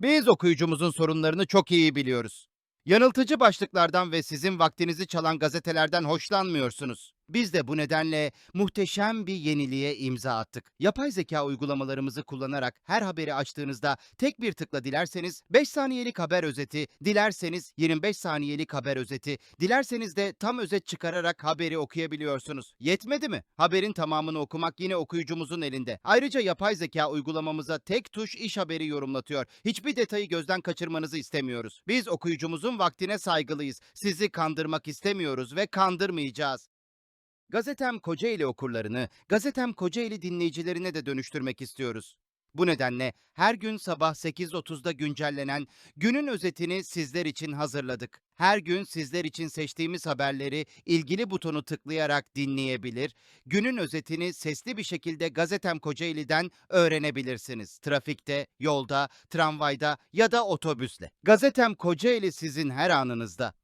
Biz okuyucumuzun sorunlarını çok iyi biliyoruz. Yanıltıcı başlıklardan ve sizin vaktinizi çalan gazetelerden hoşlanmıyorsunuz. Biz de bu nedenle muhteşem bir yeniliğe imza attık. Yapay zeka uygulamalarımızı kullanarak her haberi açtığınızda tek bir tıkla dilerseniz 5 saniyelik haber özeti, dilerseniz 25 saniyelik haber özeti, dilerseniz de tam özet çıkararak haberi okuyabiliyorsunuz. Yetmedi mi? Haberin tamamını okumak yine okuyucumuzun elinde. Ayrıca yapay zeka uygulamamıza tek tuş iş haberi yorumlatıyor. Hiçbir detayı gözden kaçırmanızı istemiyoruz. Biz okuyucumuzun vaktine saygılıyız. Sizi kandırmak istemiyoruz ve kandırmayacağız. Gazetem Kocaeli okurlarını, Gazetem Kocaeli dinleyicilerine de dönüştürmek istiyoruz. Bu nedenle her gün sabah 8.30'da güncellenen günün özetini sizler için hazırladık. Her gün sizler için seçtiğimiz haberleri ilgili butonu tıklayarak dinleyebilir, günün özetini sesli bir şekilde Gazetem Kocaeli'den öğrenebilirsiniz. Trafikte, yolda, tramvayda ya da otobüsle. Gazetem Kocaeli sizin her anınızda.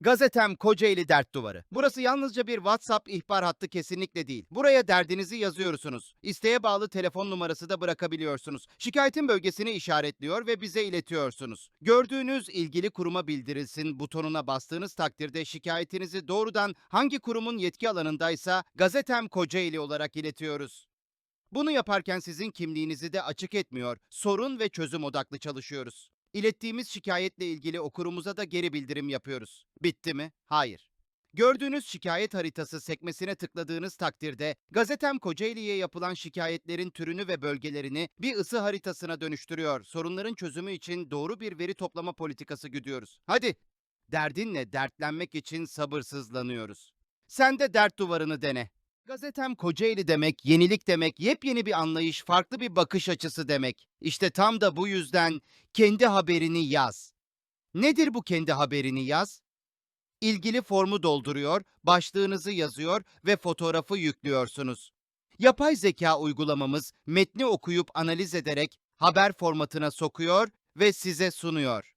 Gazetem Kocaeli Dert Duvarı. Burası yalnızca bir WhatsApp ihbar hattı kesinlikle değil. Buraya derdinizi yazıyorsunuz. İsteğe bağlı telefon numarası da bırakabiliyorsunuz. Şikayetin bölgesini işaretliyor ve bize iletiyorsunuz. Gördüğünüz ilgili kuruma bildirilsin butonuna bastığınız takdirde şikayetinizi doğrudan hangi kurumun yetki alanındaysa Gazetem Kocaeli olarak iletiyoruz. Bunu yaparken sizin kimliğinizi de açık etmiyor, sorun ve çözüm odaklı çalışıyoruz. İlettiğimiz şikayetle ilgili okurumuza da geri bildirim yapıyoruz. Bitti mi? Hayır. Gördüğünüz şikayet haritası sekmesine tıkladığınız takdirde Gazetem Kocaeli'ye yapılan şikayetlerin türünü ve bölgelerini bir ısı haritasına dönüştürüyor. Sorunların çözümü için doğru bir veri toplama politikası güdüyoruz. Hadi, derdinle dertlenmek için sabırsızlanıyoruz. Sen de dert duvarını dene. Gazetem Kocaeli demek, yenilik demek, yepyeni bir anlayış, farklı bir bakış açısı demek. İşte tam da bu yüzden kendi haberini yaz. Nedir bu kendi haberini yaz? İlgili formu dolduruyor, başlığınızı yazıyor ve fotoğrafı yüklüyorsunuz. Yapay zeka uygulamamız metni okuyup analiz ederek haber formatına sokuyor ve size sunuyor.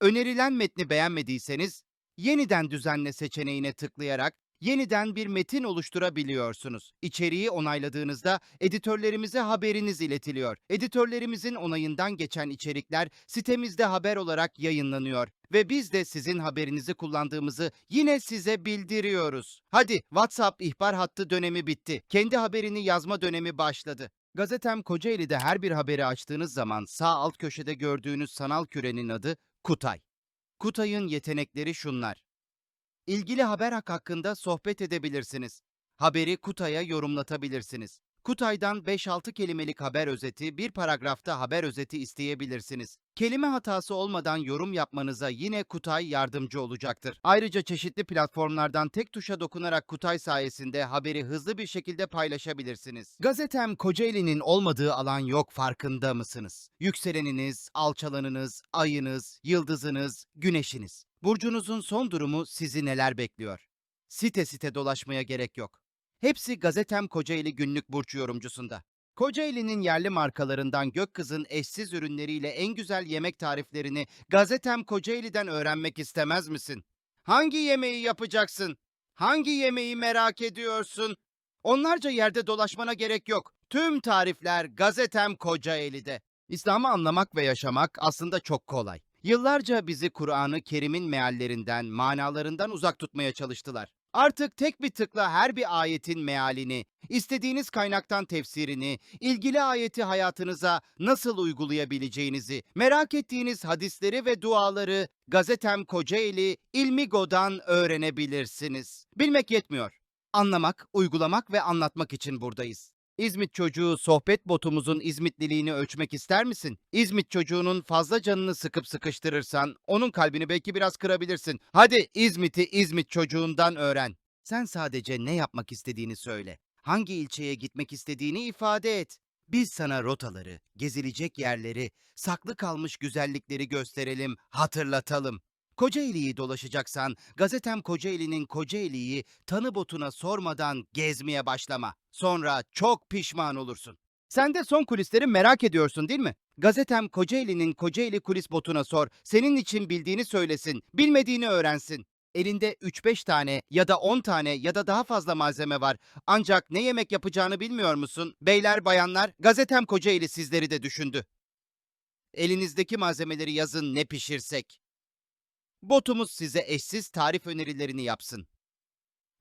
Önerilen metni beğenmediyseniz yeniden düzenle seçeneğine tıklayarak yeniden bir metin oluşturabiliyorsunuz. İçeriği onayladığınızda editörlerimize haberiniz iletiliyor. Editörlerimizin onayından geçen içerikler sitemizde haber olarak yayınlanıyor ve biz de sizin haberinizi kullandığımızı yine size bildiriyoruz. Hadi WhatsApp ihbar hattı dönemi bitti. Kendi haberini yazma dönemi başladı. Gazetem Kocaeli'de her bir haberi açtığınız zaman sağ alt köşede gördüğünüz sanal kürenin adı Kutay. Kutay'ın yetenekleri şunlar. İlgili haber hak hakkında sohbet edebilirsiniz. Haberi Kutay'a yorumlatabilirsiniz. Kutay'dan 5-6 kelimelik haber özeti, bir paragrafta haber özeti isteyebilirsiniz. Kelime hatası olmadan yorum yapmanıza yine Kutay yardımcı olacaktır. Ayrıca çeşitli platformlardan tek tuşa dokunarak Kutay sayesinde haberi hızlı bir şekilde paylaşabilirsiniz. Gazetem Kocaeli'nin olmadığı alan yok farkında mısınız? Yükseleniniz, alçalanınız, ayınız, yıldızınız, güneşiniz. Burcunuzun son durumu sizi neler bekliyor? Site site dolaşmaya gerek yok. Hepsi Gazetem Kocaeli günlük burç yorumcusunda. Kocaeli'nin yerli markalarından Gökkız'ın eşsiz ürünleriyle en güzel yemek tariflerini Gazetem Kocaeli'den öğrenmek istemez misin? Hangi yemeği yapacaksın? Hangi yemeği merak ediyorsun? Onlarca yerde dolaşmana gerek yok. Tüm tarifler Gazetem Kocaeli'de. İslam'ı anlamak ve yaşamak aslında çok kolay. Yıllarca bizi Kur'an-ı Kerim'in meallerinden, manalarından uzak tutmaya çalıştılar. Artık tek bir tıkla her bir ayetin mealini, istediğiniz kaynaktan tefsirini, ilgili ayeti hayatınıza nasıl uygulayabileceğinizi, merak ettiğiniz hadisleri ve duaları Gazetem Kocaeli İlmigo'dan öğrenebilirsiniz. Bilmek yetmiyor. Anlamak, uygulamak ve anlatmak için buradayız. İzmit çocuğu sohbet botumuzun İzmitliliğini ölçmek ister misin? İzmit çocuğunun fazla canını sıkıp sıkıştırırsan onun kalbini belki biraz kırabilirsin. Hadi İzmit'i İzmit çocuğundan öğren. Sen sadece ne yapmak istediğini söyle. Hangi ilçeye gitmek istediğini ifade et. Biz sana rotaları, gezilecek yerleri, saklı kalmış güzellikleri gösterelim, hatırlatalım. Kocaeli'yi dolaşacaksan gazetem Kocaeli'nin Kocaeli'yi tanı botuna sormadan gezmeye başlama. Sonra çok pişman olursun. Sen de son kulisleri merak ediyorsun değil mi? Gazetem Kocaeli'nin Kocaeli kulis botuna sor. Senin için bildiğini söylesin, bilmediğini öğrensin. Elinde 3-5 tane ya da 10 tane ya da daha fazla malzeme var. Ancak ne yemek yapacağını bilmiyor musun? Beyler bayanlar, gazetem Kocaeli sizleri de düşündü. Elinizdeki malzemeleri yazın ne pişirsek. Botumuz size eşsiz tarif önerilerini yapsın.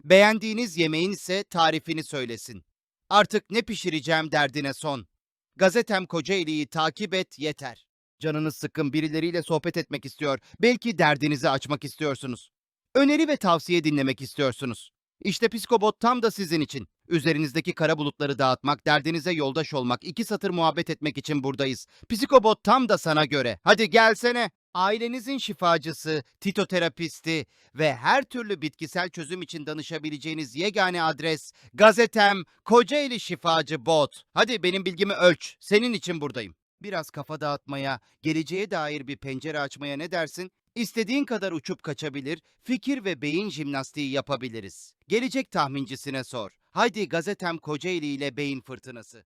Beğendiğiniz yemeğin ise tarifini söylesin. Artık ne pişireceğim derdine son. Gazetem Kocaeli'yi takip et yeter. Canınız sıkkın birileriyle sohbet etmek istiyor. Belki derdinizi açmak istiyorsunuz. Öneri ve tavsiye dinlemek istiyorsunuz. İşte Psikobot tam da sizin için. Üzerinizdeki kara bulutları dağıtmak, derdinize yoldaş olmak, iki satır muhabbet etmek için buradayız. Psikobot tam da sana göre. Hadi gelsene. Ailenizin şifacısı, titoterapisti ve her türlü bitkisel çözüm için danışabileceğiniz yegane adres Gazetem Kocaeli Şifacı Bot. Hadi benim bilgimi ölç. Senin için buradayım. Biraz kafa dağıtmaya, geleceğe dair bir pencere açmaya ne dersin? İstediğin kadar uçup kaçabilir, fikir ve beyin jimnastiği yapabiliriz. Gelecek tahmincisine sor. Haydi Gazetem Kocaeli ile Beyin Fırtınası.